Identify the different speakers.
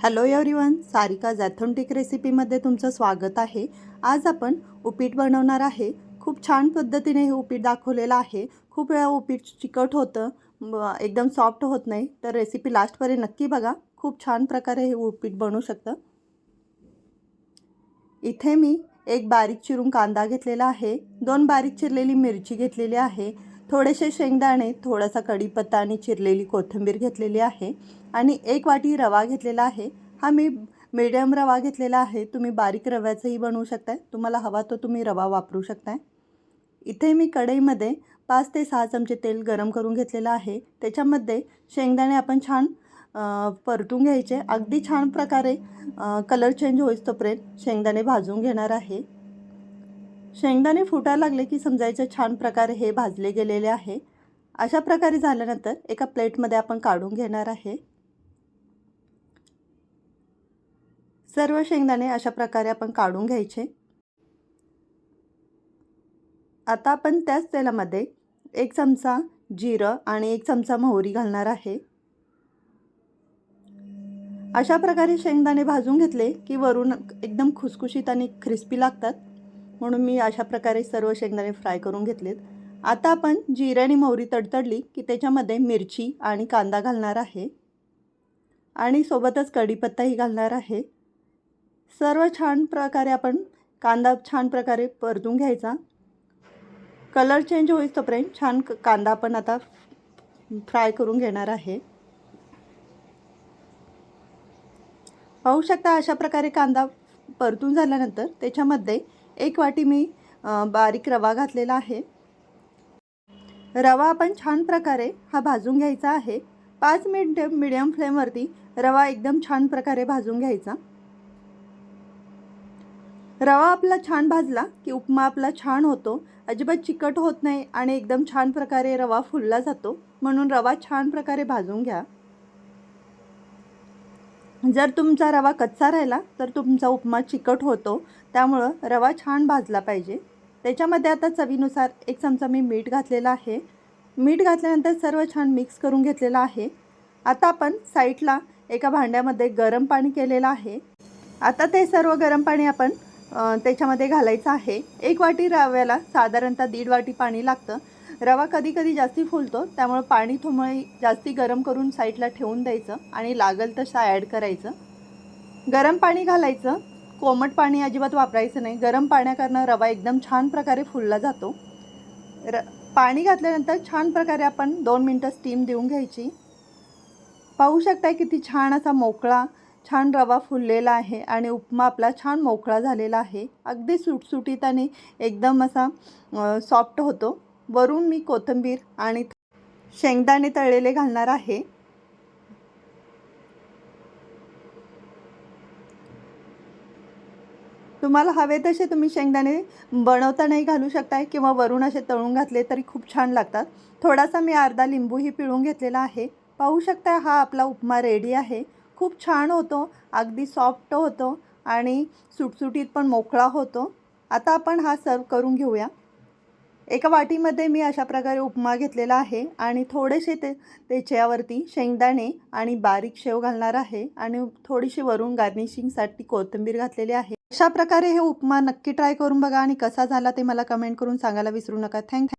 Speaker 1: Hello everyone Sarika authentic रेसिपीमध्ये तुमचं स्वागत आहे. आज आपण उपीट बनवणार आहे. खूप छान पद्धतीने हे उपीट दाखवलेलं आहे. खूप वेळा उपीट चिकट होतं एकदम सॉफ्ट होत नाही. तर रेसिपी लास्टपर्यंत नक्की बघा. खूप छान प्रकारे हे उपीट बनू शकतं. इथे मी एक बारीक चिरून कांदा घेतलेला आहे. दोन बारीक चिरलेली मिरची घेतलेली आहे. थोडेसे शेंगदाणे थोडासा कढीपत्ता आणि चिरलेली कोथिंबीर घेतलेली आहे. आणि एक वाटी रवा घेतलेला आहे. हा मी मीडियम रवा घेतलेला आहे. तुम्ही बारीक रव्याचंही बनवू शकताय. तुम्हाला हवा तो तुम्ही रवा वापरू शकताय. इथे मी कढईमध्ये पाच ते सहा चमचे तेल गरम करून घेतलेलं आहे. त्याच्यामध्ये शेंगदाणे आपण छान परतून घ्यायचे. अगदी छान प्रकारे कलर चेंज होईस तोपर्यंत शेंगदाणे भाजून घेणार आहे. शेंगदाणे फुटायला लागले की समजायचं छान प्रकारे हे भाजले गेलेले आहे. अशा प्रकारे झाल्यानंतर एका प्लेटमध्ये आपण काढून घेणार आहे. सर्व शेंगदाणे अशा प्रकारे आपण काढून घ्यायचे. आता आपण त्याच तेलामध्ये एक चमचा जिरं आणि एक चमचा मोहरी घालणार आहे. अशा प्रकारे शेंगदाणे भाजून घेतले की वरून एकदम खुसखुशीत आणि क्रिस्पी लागतात. म्हणून मी अशा प्रकारे सर्व शेंगदाणे फ्राय करून घेतलेत. आता आपण जिरे आणि मोहरी तडतडली की त्याच्यामध्ये मिरची आणि कांदा घालणार आहे. आणि सोबतच कढीपत्ताही घालणार आहे. सर्व छान प्रकारे आपण कांदा छान प्रकारे परतून घ्यायचा. कलर चेंज होईस तोपर्यंत छान कांदा आपण आता फ्राय करून घेणार आहे. पाहू शकता अशा प्रकारे कांदा परतून झाल्यानंतर त्याच्यामध्ये एक वाटी मी बारीक रवा घातलेला आहे. रवा आपण छान प्रकारे हा भाजून घ्यायचा आहे. पाच मिनटे मिडियम फ्लेमवरती रवा एकदम छान प्रकारे भाजून घ्यायचा. रवा आपला छान भाजला की उपमा आपला छान होतो. अजिबात चिकट होत नाही आणि एकदम छान प्रकारे रवा फुलला जातो. म्हणून रवा छान प्रकारे भाजून घ्या. जर तुमचा रवा कच्चा राहिला तर तुमचा उपमा चिकट होतो. त्यामुळं रवा छान भाजला पाहिजे. त्याच्यामध्ये आता चवीनुसार एक चमचा मी मीठ घातलेला आहे. मीठ घातल्यानंतर सर्व छान मिक्स करून घेतलेलं आहे. आता आपण साईडला एका भांड्यामध्ये गरम पाणी केलेलं आहे. आता ते सर्व गरम पाणी आपण त्याच्यामध्ये घालायचं आहे. एक वाटी रव्याला साधारणतः दीड वाटी पाणी लागतं. रवा कधी कधी जास्ती फुलतो त्यामुळं पाणी थोमळी जास्ती गरम करून साईडला ठेवून द्यायचं आणि लागल तसा ॲड करायचं. गरम पाणी घालायचं. कोमट पाणी अजिबात वापरायचं नाही. गरम पाण्याकरनं रवा एकदम छान प्रकारे फुलला जातो. र पाणी घातल्यानंतर छान प्रकारे आपण दोन मिनटं स्टीम देऊन घ्यायची. पाहू शकताय किती छान असा मोकळा छान रवा फुललेला आहे आणि उपमा आपला छान मोकळा झालेला आहे. अगदी सुटसुटीत आणि एकदम असा सॉफ्ट होतो. वरून मी कोथिंबीर आणि शेंगदाणे तळलेले घालणार आहे. तुम्हाला हवे तसे तुम्ही शेंगदाणे बनवतानाही घालू शकताय किंवा वरून असे तळून घातले तरी खूप छान लागतात. थोडासा मी अर्धा लिंबूही पिळून घेतलेला आहे. पाहू शकता हा आपला उपमा रेडी आहे. खूप छान होतो अगदी सॉफ्ट होतो आणि सुटसुटीत पण मोकळा होतो. आता आपण हा सर्व करून घेऊया. एका वाटीमध्ये मी अशा प्रकारे उपमा घेतलेला आहे आणि थोडेसे ते त्याच्यावरती शेंगदाणे आणि बारीक शेव घालणार आहे आणि थोडीशी वरून गार्निशिंगसाठी कोथिंबीर घातलेली आहे. अशा प्रकारे हे उपमा नक्की ट्राय करून बघा आणि कसा झाला ते मला कमेंट करून सांगायला विसरू नका. थँक